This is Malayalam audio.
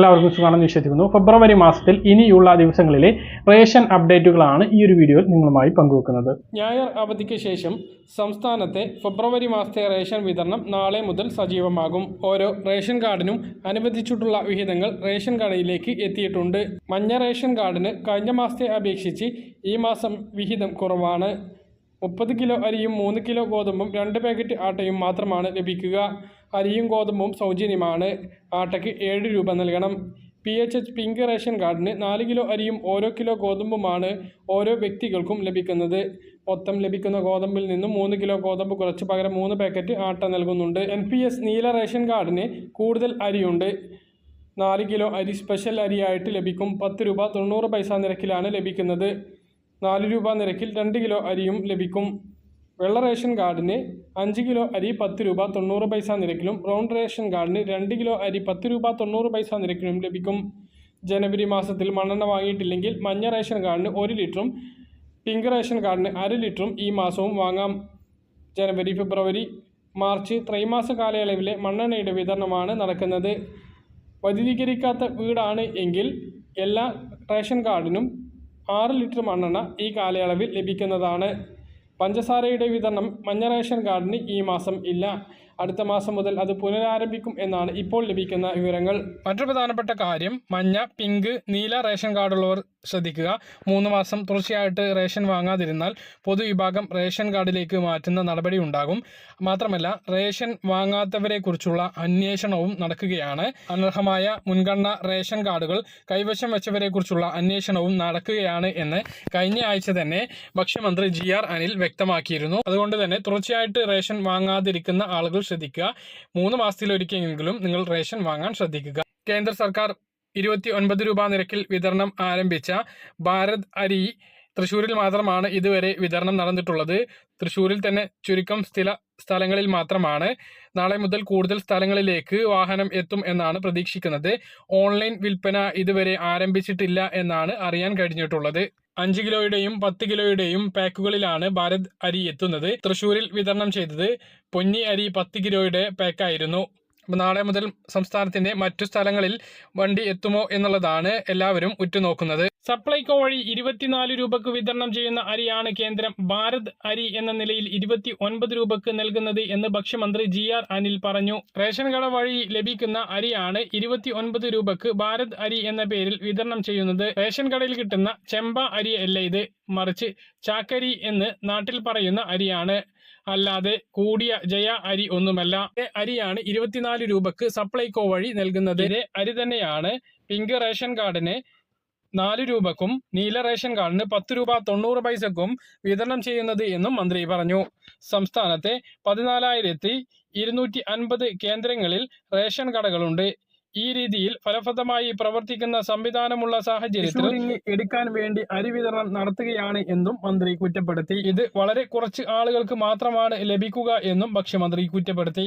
എല്ലാവർക്കും സുഖമാണെന്ന് വിശ്വസിക്കുന്നു. ഫെബ്രുവരി മാസത്തിൽ ഇനിയുള്ള ദിവസങ്ങളിലെ റേഷൻ അപ്ഡേറ്റുകളാണ് ഈ ഒരു വീഡിയോയിൽ നിങ്ങളുമായി പങ്കുവെക്കുന്നത്. ഞായർ അവധിക്ക് ശേഷം സംസ്ഥാനത്തെ ഫെബ്രുവരി മാസത്തെ റേഷൻ വിതരണം നാളെ മുതൽ സജീവമാകും. ഓരോ റേഷൻ കാർഡിനും അനുവദിച്ചിട്ടുള്ള വിഹിതങ്ങൾ റേഷൻ കടയിലേക്ക് എത്തിയിട്ടുണ്ട്. മഞ്ഞ റേഷൻ കാർഡിന് കഴിഞ്ഞ മാസത്തെ അപേക്ഷിച്ച് ഈ മാസം വിഹിതം കുറവാണ്. മുപ്പത് കിലോ അരിയും മൂന്ന് കിലോ ഗോതമ്പും രണ്ട് പാക്കറ്റ് ആട്ടയും മാത്രമാണ് ലഭിക്കുക. അരിയും ഗോതമ്പും സൗജന്യമാണ്. ആട്ടയ്ക്ക് ഏഴ് രൂപ നൽകണം. P H H pink ration കാർഡിന് നാല് കിലോ അരിയും ഓരോ കിലോ ഗോതമ്പുമാണ് ഓരോ വ്യക്തികൾക്കും ലഭിക്കുന്നത്. മൊത്തം ലഭിക്കുന്ന ഗോതമ്പിൽ നിന്നും മൂന്ന് കിലോ ഗോതമ്പ് കുറച്ച് പകരം മൂന്ന് പാക്കറ്റ് ആട്ട നൽകുന്നുണ്ട്. എൻ പി എസ് നീല റേഷൻ കാർഡിന് കൂടുതൽ അരിയുണ്ട്. നാല് കിലോ അരി സ്പെഷ്യൽ അരിയായിട്ട് ലഭിക്കും. പത്ത് രൂപ തൊണ്ണൂറ് പൈസ നിരക്കിലാണ് ലഭിക്കുന്നത്. നാല് രൂപ നിരക്കിൽ രണ്ട് കിലോ അരിയും ലഭിക്കും. വെള്ള റേഷൻ കാർഡിന് അഞ്ച് കിലോ അരി പത്ത് രൂപ തൊണ്ണൂറ് പൈസ നിരക്കിലും ബ്രൗൺ റേഷൻ കാർഡിന് രണ്ട് കിലോ അരി പത്ത് രൂപ തൊണ്ണൂറ് പൈസ നിരക്കിലും ലഭിക്കും. ജനുവരി മാസത്തിൽ മണ്ണെണ്ണ വാങ്ങിയിട്ടില്ലെങ്കിൽ മഞ്ഞ റേഷൻ കാർഡിന് ഒരു ലിറ്ററും പിങ്ക് റേഷൻ കാർഡിന് അര ലിറ്ററും ഈ മാസവും വാങ്ങാം. ജനുവരി ഫെബ്രുവരി മാർച്ച് ത്രൈമാസ കാലയളവിലെ മണ്ണെണ്ണയുടെ വിതരണമാണ് നടക്കുന്നത്. വൈദ്യുതീകരിക്കാത്ത വീടാണ് എങ്കിൽ എല്ലാ റേഷൻ കാർഡിനും ആറ് ലിറ്റർ മണ്ണെണ്ണ ഈ കാലയളവിൽ ലഭിക്കുന്നതാണ്. പഞ്ചസാരയുടെ വിതരണം മഞ്ഞ റേഷൻ കാർഡിന് ഈ മാസം ഇല്ല. അടുത്ത മാസം മുതൽ അത് പുനരാരംഭിക്കും എന്നാണ് ഇപ്പോൾ ലഭിക്കുന്ന വിവരങ്ങൾ. മറ്റൊരു പ്രധാനപ്പെട്ട കാര്യം മഞ്ഞ പിങ്ക് നീല റേഷൻ കാർഡുള്ളവർ ശ്രദ്ധിക്കുക. മൂന്ന് മാസം തുടർച്ചയായിട്ട് റേഷൻ വാങ്ങാതിരുന്നാൽ പൊതുവിഭാഗം റേഷൻ കാർഡിലേക്ക് മാറ്റുന്ന നടപടി ഉണ്ടാകും. മാത്രമല്ല റേഷൻ വാങ്ങാത്തവരെ കുറിച്ചുള്ള അന്വേഷണവും നടക്കുകയാണ്. അനർഹമായ മുൻഗണന റേഷൻ കാർഡുകൾ കൈവശം വെച്ചവരെ കുറിച്ചുള്ള അന്വേഷണവും നടക്കുകയാണ് എന്ന് കഴിഞ്ഞ ആഴ്ച തന്നെ ഭക്ഷ്യമന്ത്രി ജി ആർ അനിൽ വ്യക്തമാക്കിയിരുന്നു. അതുകൊണ്ട് തന്നെ തുടർച്ചയായിട്ട് റേഷൻ വാങ്ങാതിരിക്കുന്ന ആളുകൾ ശ്രദ്ധിക്കുക. മൂന്ന് മാസത്തിലൊരിക്കലെങ്കിലും നിങ്ങൾ റേഷൻ വാങ്ങാൻ ശ്രദ്ധിക്കുക. കേന്ദ്ര സർക്കാർ ഇരുപത്തി ഒൻപത് രൂപ നിരക്കിൽ വിതരണം ആരംഭിച്ച ഭാരത് അരി തൃശ്ശൂരിൽ മാത്രമാണ് ഇതുവരെ വിതരണം നടന്നിട്ടുള്ളത്. തൃശ്ശൂരിൽ തന്നെ ചുരുക്കം സ്ഥിര സ്ഥലങ്ങളിൽ മാത്രമാണ്. നാളെ മുതൽ കൂടുതൽ സ്ഥലങ്ങളിലേക്ക് വാഹനം എത്തും എന്നാണ് പ്രതീക്ഷിക്കുന്നത്. ഓൺലൈൻ വിൽപ്പന ഇതുവരെ ആരംഭിച്ചിട്ടില്ല എന്നാണ് അറിയാൻ കഴിഞ്ഞിട്ടുള്ളത്. അഞ്ച് കിലോയുടെയും പത്ത് കിലോയുടെയും പാക്കുകളിലാണ് ഭാരത് അരി എത്തുന്നത്. തൃശ്ശൂരിൽ വിതരണം ചെയ്തത് പൊന്നി അരി പത്ത് കിലോയുടെ പാക്കായിരുന്നു. നാളെ മുതൽ സംസ്ഥാനത്തിന്റെ മറ്റു സ്ഥലങ്ങളിൽ വണ്ടി എത്തുമോ എന്നുള്ളതാണ് എല്ലാവരും ഉറ്റുനോക്കുന്നത്. സപ്ലൈകോ വഴി ഇരുപത്തിനാല് രൂപക്ക് വിതരണം ചെയ്യുന്ന അരിയാണ് കേന്ദ്രം. ഭാരത് അരി എന്ന നിലയിൽ ഇരുപത്തി ഒൻപത് രൂപക്ക് നൽകുന്നത് എന്ന് ഭക്ഷ്യമന്ത്രി ജി ആർ അനിൽ പറഞ്ഞു. റേഷൻ കട വഴി ലഭിക്കുന്ന അരിയാണ് ഇരുപത്തി ഒൻപത് രൂപക്ക് ഭാരത് അരി എന്ന പേരിൽ വിതരണം ചെയ്യുന്നത്. റേഷൻ കടയിൽ കിട്ടുന്ന ചെമ്പ അരി അല്ല ഇത്. മറിച്ച് ചാക്കരി എന്ന് നാട്ടിൽ പറയുന്ന അരിയാണ്. അല്ലാതെ കൂടിയ ജയ അരി ഒന്നുമല്ല. അരിയാണ് ഇരുപത്തിനാല് രൂപക്ക് സപ്ലൈകോ വഴി നൽകുന്നത്. അരി തന്നെയാണ്. പിങ്ക് റേഷൻ കാർഡിന് നാല് രൂപക്കും നീല റേഷൻ കാർഡിന് പത്ത് രൂപ തൊണ്ണൂറ് പൈസക്കും വിതരണം ചെയ്യുന്നത് എന്നും മന്ത്രി പറഞ്ഞു. സംസ്ഥാനത്തെ പതിനാലായിരത്തി ഇരുന്നൂറ്റി അൻപത് കേന്ദ്രങ്ങളിൽ റേഷൻ കടകളുണ്ട്. ഈ രീതിയിൽ ഫലപ്രദമായി പ്രവർത്തിക്കുന്ന സംവിധാനമുള്ള സാഹചര്യത്തിൽ എടുക്കാൻ വേണ്ടി അരി വിതരണം നടത്തുകയാണ് എന്നും മന്ത്രി കുറ്റപ്പെടുത്തി. ഇത് വളരെ കുറച്ച് ആളുകൾക്ക് മാത്രമാണ് ലഭിക്കുക എന്നും ഭക്ഷ്യമന്ത്രി കുറ്റപ്പെടുത്തി.